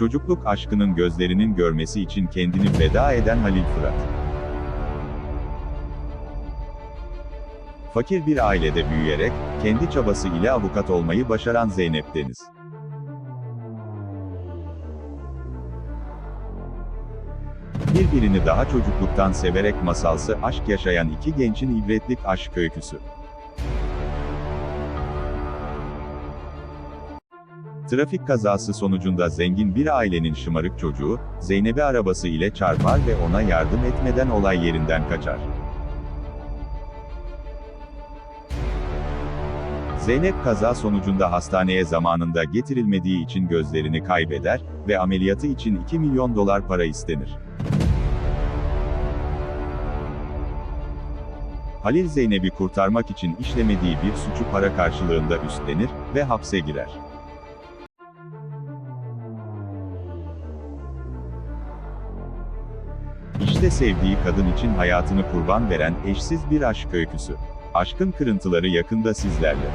Çocukluk aşkının gözlerinin görmesi için kendini feda eden Halil Fırat. Fakir bir ailede büyüyerek, kendi çabası ile avukat olmayı başaran Zeynep Deniz. Birbirini daha çocukluktan severek masalsı aşk yaşayan iki gençin ibretlik aşk öyküsü. Trafik kazası sonucunda zengin bir ailenin şımarık çocuğu, Zeynep'i arabası ile çarpar ve ona yardım etmeden olay yerinden kaçar. Zeynep kaza sonucunda hastaneye zamanında getirilmediği için gözlerini kaybeder ve ameliyatı için 2 milyon dolar para istenir. Halil Zeynep'i kurtarmak için işlemediği bir suçu para karşılığında üstlenir ve hapse girer. İşte sevdiği kadın için hayatını kurban veren eşsiz bir aşk öyküsü. Aşkın kırıntıları yakında sizlerle.